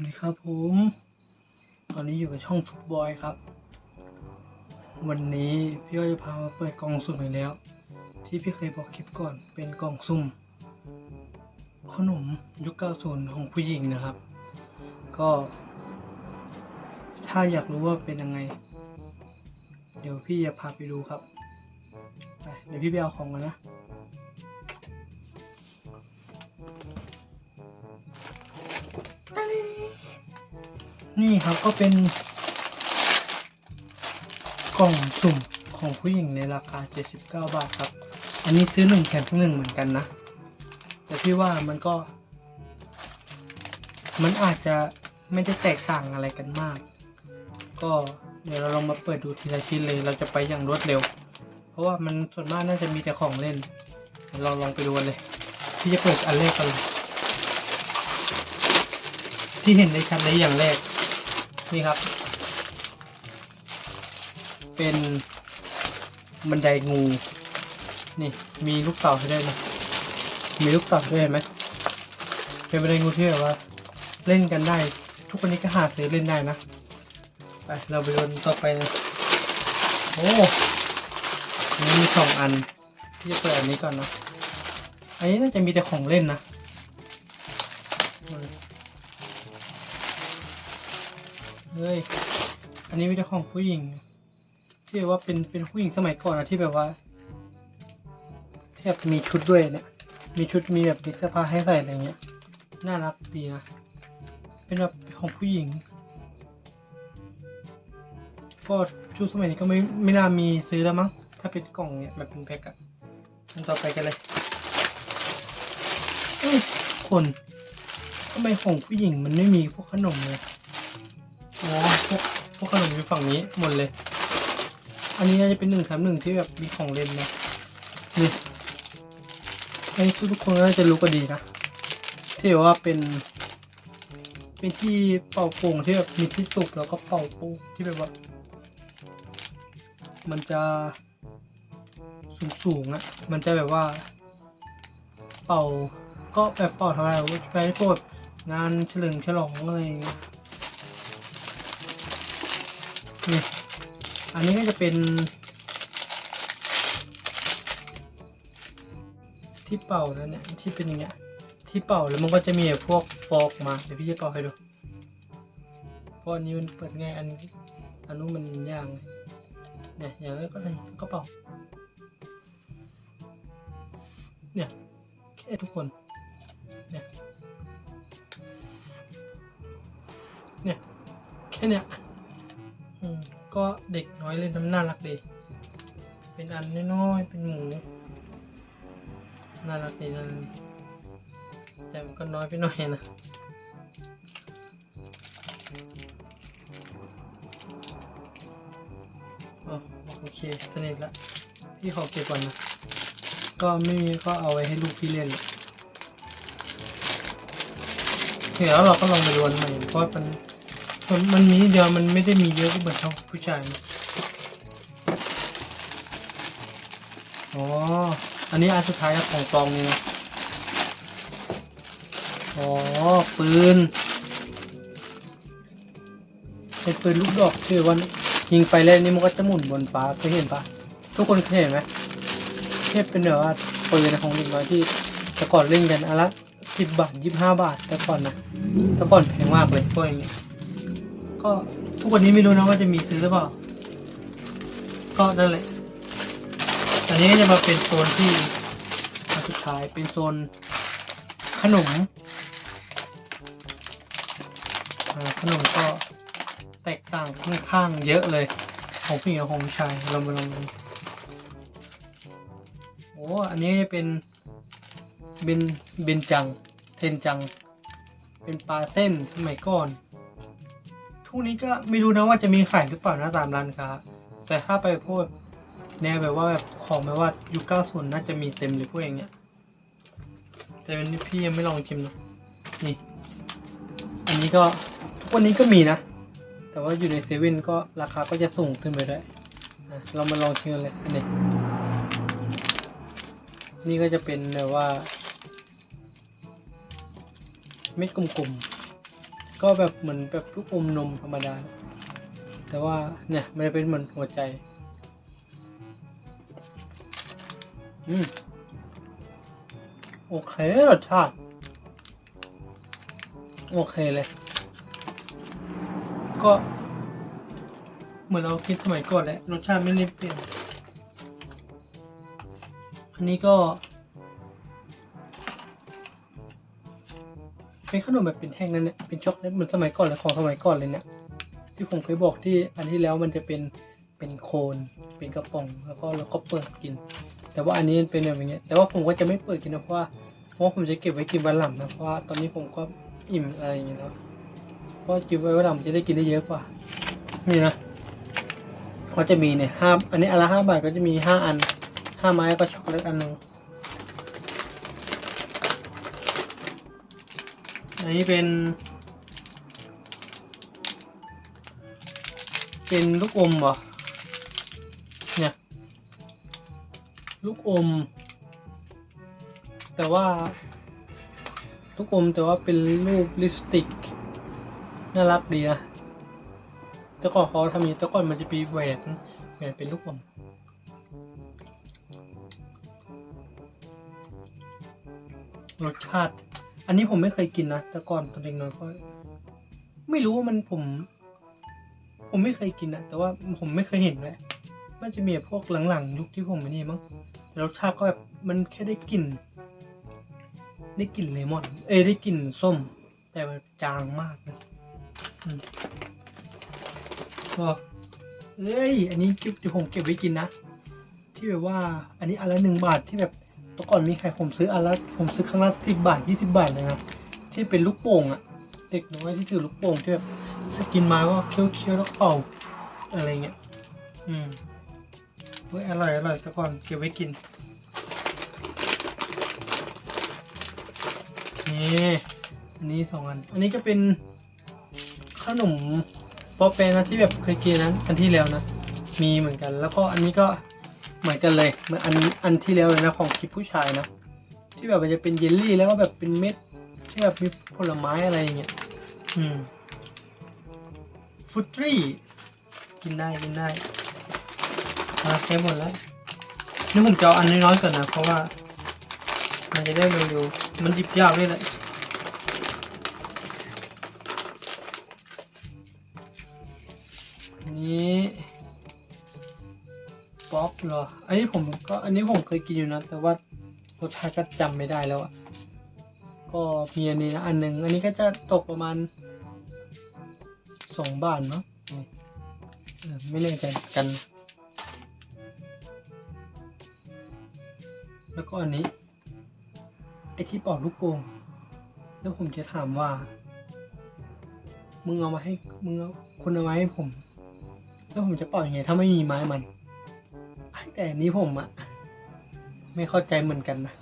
วัสดีครับผม ตอนนี้อยู่กับช่องฟุตบอยครับ วันนี้พี่ก็จะพามาเปิดกล่องสุ่มอีกแล้ว ที่พี่เคยบอกคลิปก่อนเป็นกล่องสุ่ม ขนมยุค90ของผู้หญิงนะครับ ก็ ถ้าอยากรู้ว่าเป็นยังไง เดี๋ยวพี่จะพาไปดูครับ เดี๋ยวพี่ไปเอาของกันนะ นี่ครับก็เป็น กล่องสุ่มของผู้หญิงในราคา 79 บาทครับ อันนี้ซื้อหนึ่งแถมหนึ่งเหมือนกันนะ แต่พี่ว่ามันก็ มันอาจจะไม่ได้แตกต่างอะไรกันมาก ก็เดี๋ยวเราลองมาเปิดดูทีละชิ้นเลย เราจะไปอย่างรวดเร็ว เพราะว่ามันส่วนมากน่าจะมีแต่ของเล่น เราลองไปดูกันเลยพี่จะเปิดอันแรกกันเลยที่เห็นได้ชัดเลยอย่างแรก นี่ครับ เป็นบันไดงูนี่มีลูกเต่าให้ด้วยนะมีลูกเต่าด้วยไหมเป็นบันไดงูที่แบบว่า เล่นกันได้ ทุกคนนี้ก็หาซื้อเล่นได้นะไปเราไปดูอันต่อไปนะโอ้นี่มีสองอันที่จะเปิดอันนี้ก่อนนะอันนี้น่าจะมีแต่ของเล่นนะ เฮ้ยอันนี้ม่ใช่ของผู้หญิง ที่ว่าเป็นเป็นผู้หญิงสมัยก่อนนะที่แบบว่าแบบมีชุดด้วยเนี่ย มีชุดมีแบบมีเสื้อผ้าให้ใส่อะไรเงี้ย น่ารักดีนะ เป็นแบบของผู้หญิงก็ชุดสมัยนี้ก็ไม่ไม่น่ามีซื้อแล้วมั้ง ถ้าเป็นกล่องเนี่ยแบบเป็นแพ็คอะอันต่อไปกันเลยเอ้ยคนทำไมของผู้หญิงมันไม่มีพวกขนมเลย อ๋อพวกพวกขนมอยู่ฝั่งนี้หมดเลย อันนี้น่าจะเป็นหนึ่งแถมหนึ่งที่แบบมีของเล่นนะนี่อันนี้ทุกคนน่าจะรู้กันดีนะที่ว่าเป็นเป็นที่เป่าโป่งที่แบบมีที่สุกแล้วก็เป่าโป่งที่แบบว่า มันจะสูงสูงๆอะมันจะแบบว่า เป่าก็แบบเป่าทำไมไปพวกงานเฉลิมฉลองอะไรอย่างเงี้ย นี่อันนี้ก็จะเป็น ที่เป่านะเนี่ยที่เป็นอย่างเงี้ยที่เป่าแล้วมันก็จะมีพวกฟอกมาเดี๋ยวพี่จะเป่าให้ดูเพราะอันนี้มันเปิดง่ายอันอันนู้นมันยากเนี่ยอย่างนี้ก็เลยก็เป่าเนี่ยแค่ทุกคนเนี่ยเนี่ยแค่เนี้ย ก็เด็กน้อยเล่นน้ำน่ารักดี เป็นอันน้อยๆเป็นหมู น่ารักดีนะแต่มันก็น้อยไปหน่อยนะอ๋อโอเคสนิทละพี่ขอเก็บก่อนนะ ก็ไม่มีก็เอาไว้ให้ลูกพี่เล่นเลยเดี๋ยวเราก็ลองไปดูอันใหม่เพราะมัน มันมันมีเดียวมันไม่ได้มีเยอะก็เหมือนเท่าผู้ชาย อ๋อ อันนี้อันสุดท้ายของกองนี่นะอ๋อ ปืน เป็นปืนลูกดอกคือวันยิงไปแล้วนี่มันก็จะหมุนบนฟ้าเคยเห็นปะทุกคนเคยเห็นไหมเทียบเป็นแบบว่าปืนของเด็กน้อยที่แต่ก่อนเล่นกันอนละสิบบาทยี่สิบห้าบาทแต่ก่อนนะแต่ก่อนแพงมากเลยพวกอย่างเงี้ย ก็ทุกวันนี้ไม่รู้นะว่าจะมีซื้อหรือเปล่า ก็นั่นแหละ อันนี้จะมาเป็นโซนที่สุดท้ายเป็นโซนขนมขนมก็แตกต่างค่อนข้างเยอะเลย ของผู้หญิงกับของผู้ชายเรามาลองดูโอ้อันนี้เป็นเบนเบนจัง เทนจัง เป็นปลาเส้นสมัยก่อน ทุกนี้ก็ไม่รู้นะว่าจะมีขายหรือเปล่านะตามร้านค้า แต่ถ้าไปพวกแนวแบบว่าแบบของแบบว่ายุคเก้าศูนย์น่าจะมีเต็มเลยพวกอย่างเงี้ย แต่วันนี้พี่ยังไม่ลองชิมนะนี่ อันนี้ก็ทุกวันนี้ก็มีนะ แต่ว่าอยู่ในเซเว่นก็ราคาก็จะสูงขึ้นไปด้วยเรามาลองชิมกันเลยอันนี้นี่ก็จะเป็นแบบว่า เม็ดกลมๆ ก็แบบเหมือนแบบลูกอมนมธรรมดา แต่ว่าเนี่ยมันจะเป็นเหมือนหัวใจ อืม โอเครสชาติ โอเคเลย ก็เหมือนเราคิดสมัยก่อนแหละรสชาติไม่ได้เปลี่ยน อันนี้ก็ เป็นขนมแบบเป็นแท่งนั่นเนี่ยเป็นช็อกโกแลตเหมือนสมัยก่อนเลยของสมัยก่อนเลยเนี่ยที่ผมเคยบอกที่อันที่แล้วมันจะเป็นเป็นโคนเป็นกระป๋องแล้วก็เราก็เปิดกิน แต่ว่าอันนี้เป็นแบบอย่างเงี้ยแต่ว่าผมก็จะไม่เปิดกินนะเพราะว่าเพราะผมจะเก็บไว้กินวันหลังนะเพราะว่าตอนนี้ผมก็อิ่มอะไรอย่างเงี้ยแล้วเพราะก็บไว้วันหลังจะได้กินได้เยอะกว่านี่นะก็จะมีเนี่ยห้าอันนี้อันละห้าบาทก็จะมีห้าอันห้าไม้ก็ช็อกโกแลตอันหนึ่ง อันนี้เป็น เป็นลูกอมเหรอเนี่ย ลูกอม แต่ว่า ลูกอมแต่ว่าเป็นรูปลิปสติก น่ารักดีนะแต่ก่อนเขาทำอย่างนี้แต่ก่อนมันจะมีแหวนแหวนเป็นลูกอมรสชาติ อันนี้ผมไม่เคยกินนะแต่ก่อนตอนเด็กน้อยก็ไม่รู้ว่ามันผม ผมไม่เคยกินนะแต่ว่าผมไม่เคยเห็นเลยมันจะมีพวกหลังๆ ยุคที่ผมไม่นี่มั้งแต่รสชาติก็แบบมันแค่ได้กลิ่นได้กลิ่นเลมอน เอ้ได้กลิ่นส้ม แต่มันจางมากนะก็เอ้ย อันนี้เก็บที่ผมเก็บไว้กินนะ ที่แบบว่า อันนี้อันละหนึ่งบาทที่แบบ แต่ก่อนมีใครผมซื้ออันละผมซื้อครั้งละสิบบาทยี่สิบบาทเลยนะที่เป็นลูกโป่งอะเด็กน้อยที่ถือลูกโป่งที่แบบถ้ากินมาก็เคี้ยวเคี้ยวแล้วเป่าอะไรเงี้ยอืมเฮ้ยอร่อยอร่อยแต่ก่อนเก็บไว้กินนี่อันนี้สองอัน อันนี้จะเป็นขนมป๊อปแปนนะที่แบบเคยกินนะอันที่แล้วนะมีเหมือนกัน แล้วก็อันนี้ก็ เหมือนกันเลยเหมือนอันอันที่แล้วเลยนะของคลิปผู้ชายนะ ที่แบบมันจะเป็นเยลลี่แล้วก็แบบเป็นเม็ดที่แบบมีผลไม้อะไรอย่างเงี้ยอืมฟุตรี่กินได้กินได้อะแค่หมดแล้วนี่ผมจะเอาอันน้อยๆก่อนนะ เพราะว่า มันจะได้เร็วๆมันหยิบยากด้วยแหละนนี้ ป๊อปเหรอ อันนี้ผมก็อันนี้ผมเคยกินอยู่นะ แต่ว่ารสชาติก็จำไม่ได้แล้วอะก็มีอันนี้นะอันหนึ่งอันนี้ก็จะตกประมาณสองบาทเนาะไม่แน่ใจกัน แล้วก็อันนี้ ไอที่ปอกลูกโป่งแล้วผมจะถามว่า มึงเอามาให้ มึงเอาคุณเอามาให้ผม แล้วผมจะปล่อยังไง ถ้าไม่มีไม้มัน แต่นี้ผมอะไม่เข้าใจเหมือนกันนะ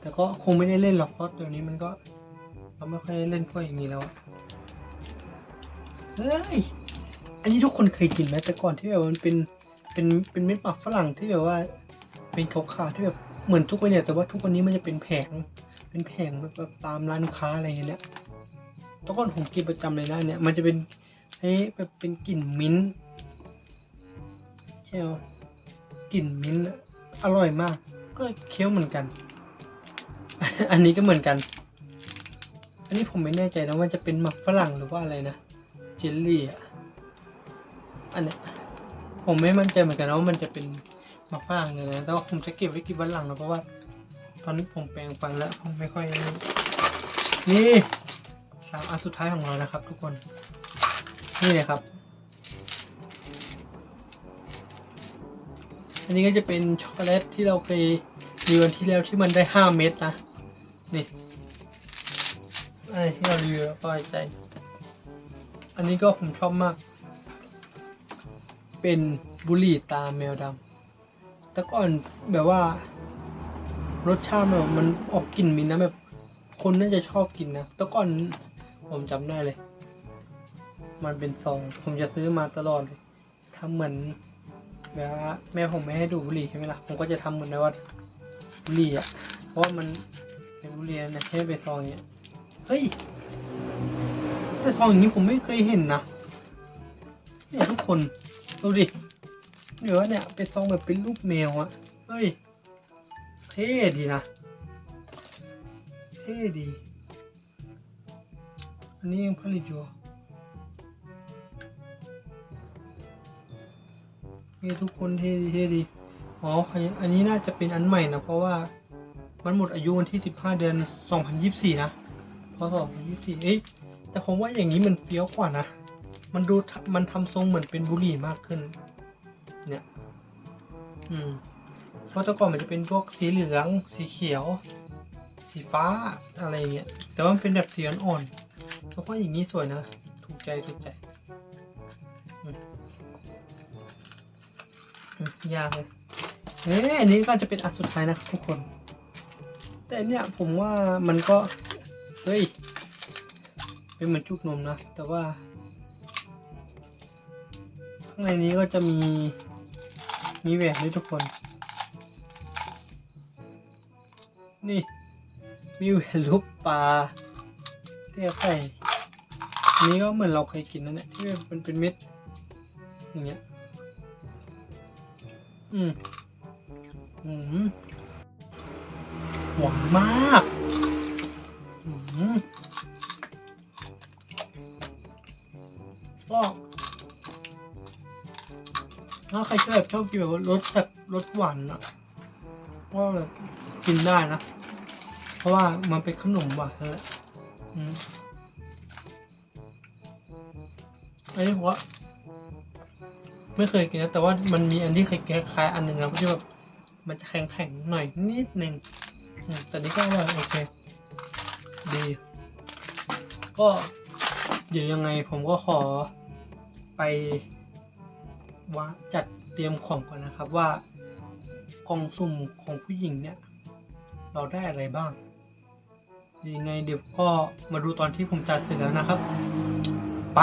แต่ก็คงไม่ได้เล่นหรอกเพราะเดี๋ยวนี้มันก็เราไม่ค่อยได้เล่นพวกอย่างนี้แล้วเฮ้ย อันนี้ทุกคนเคยกินไหมแต่ก่อนที่แบบมันเป็นเป็นเป็นเม็ดหมากฝรั่งที่แบบว่า เป็นขาวๆที่แบบเหมือนทุกวันเนี่ยแต่ว่าทุกวันนี้มันจะเป็นแผง เป็นแผงแบบตามร้านค้าอะไรอย่างเงี้ยแต่ก่อนผมกินประจำเลยนะเนี่ยมันจะเป็นเฮ้ยแบบเป็นกลิ่นมิ้นท์ใช่ไหม กลิ่นมิ้นท์อร่อยมาก ก็เคี้ยวเหมือนกัน อันนี้ก็เหมือนกัน อันนี้ผมไม่แน่ใจนะว่าจะเป็นหมักฝรั่งหรือว่าอะไรนะเจลลี่อะอันเนี้ยผมไม่มั่นใจเหมือนกันนะว่ามันจะเป็นหมักฝรั่งเลยนะแต่ว่าผมจะเก็บไว้กินวันหลังนะเพราะว่าตอนนี้ผมแปลงฟันแล้วผมไม่ค่อยนี่นี่สามอันสุดท้ายของเรานะครับ ทุกคน นี่เลยครับ อันนี้ก็จะเป็นช็อกโกแลตที่เราเคยรีวิววันที่แล้วที่มันได้ห้าเม็ดนะ นี่ไอ้ที่เรารีวิวแล้วก็ใจ อันนี้ก็ผมชอบมาก เป็นบุหรี่ตาแมวดำแต่ก่อนแบบว่า รสชาติแบบมันออกกลิ่นมินนะแบบ คนน่าจะชอบกินนะแต่ก่อนผมจำได้เลย มันเป็นซอง ผมจะซื้อมาตลอดเลยทำเหมือน แบบว่าแม่ผมไม่ให้ดูดบุหรี่ใช่ไหมล่ะ ผมก็จะทำเหมือนในว่าบุหรี่อะ เพราะว่ามันเป็นบุหรี่นะให้ไปซองเนี้ยเฮ้ย แต่ซองอย่างนี้ผมไม่เคยเห็นนะเนี่ยทุกคนดูดิเดี๋ยวเนี่ยเป็นซองแบบเป็นรูปแมวอะเฮ้ย เท่ดีนะ เท่ดี อันนี้ยังผลิตอยู่ นี่ทุกคนเท่ดีเท่ดีอ๋ออันนี้น่าจะเป็นอันใหม่นะเพราะว่ามันหมดอายุวันที่ 15 เดือน 2024 นะพศ2024 เอ้ยแต่ผมว่าอย่างนี้มันเฟี้ยวกว่านะ มันดูมันทำทรงเหมือนเป็นบุหรี่มากขึ้น เนี่ย อืม เพราะแต่ก่อนมันจะเป็นพวกสีเหลือง สีเขียว สีฟ้าอะไรเงี้ย แต่ว่ามันเป็นแบบสีอ่อนๆเพราะว่าอย่างนี้สวยนะ ถูกใจ ถูกใจ ยากเลยเอ้ยอันนี้ก็จะเป็นอันสุดท้ายนะทุกคน แต่เนี่ยผมว่ามันก็ เฮ้ย เป็นเหมือนจุกนมนะ แต่ว่า ข้างในนี้ก็จะมี มีแหวนด้วยทุกคน นี่ มีแหวนรูปปลาเทียไข่อันนี้ก็เหมือนเราเคยกินนั่นแหละที่เป็นเป็นเม็ด อย่างเงี้ย อืมอืมหวานมากอืมก็ถ้าใครชอบแบบชอบกินแบบรสจัดรสหวานอะก็แบบกินได้นะ เพราะว่ามันเป็นขนมหวานและอืมอันนี้ผมว่า ไม่เคยกินนะแต่ว่ามันมีอันที่เคยคล้ายๆอันหนึ่งนะที่แบบมันจะแข็งๆหน่อยนิดนึงแต่นี่ก็อร่อยโอเค ดี ก็เดี๋ยวยังไงผมก็ขอไปว่าจัดเตรียมของก่อนนะครับว่ากล่องสุ่มของผู้หญิงเนี่ย เราได้อะไรบ้างยังไงเดี๋ยวก็มาดูตอนที่ผมจัดเสร็จแล้วนะครับ ไป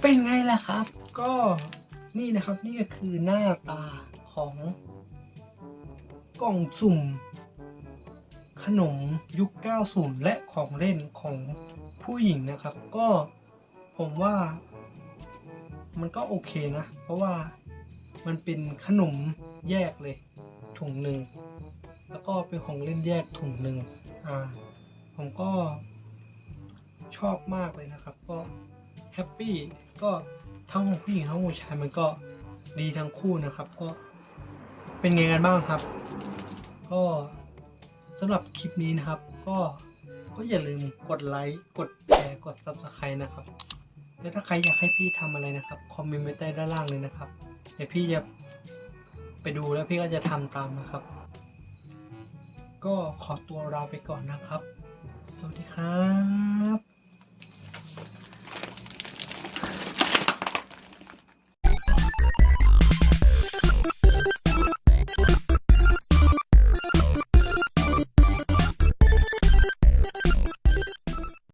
เป็นไงล่ะครับ ก็นี่นะครับนี่ก็คือหน้าตาของกล่องสุ่ม ขนมยุค 90 และของเล่นของผู้หญิงนะครับ ก็ผมว่า มันก็โอเคนะ เพราะว่ามันเป็นขนมแยกเลย ถุงหนึ่ง แล้วก็เป็นของเล่นแยกถุงหนึ่งอ่าผมก็ชอบมากเลยนะครับ ก็ แฮปปี้ก็ทั้งของผู้หญิงทั้งผู้ชายมันก็ดีทั้งคู่นะครับ ก็เป็นไงกันบ้างครับ ก็สำหรับคลิปนี้นะครับ ก็ก็อย่าลืมกดไลค์กดแชร์กด subscribe นะครับแล้วถ้าใครอยากให้พี่ทำอะไรนะครับคอมเมนต์ไว้ใต้ด้านล่างเลยนะครับเดี๋ยวพี่จะไปดูแล้วพี่ก็จะทำตามนะครับ ก็ขอตัวลาไปก่อนนะครับ สวัสดีครับ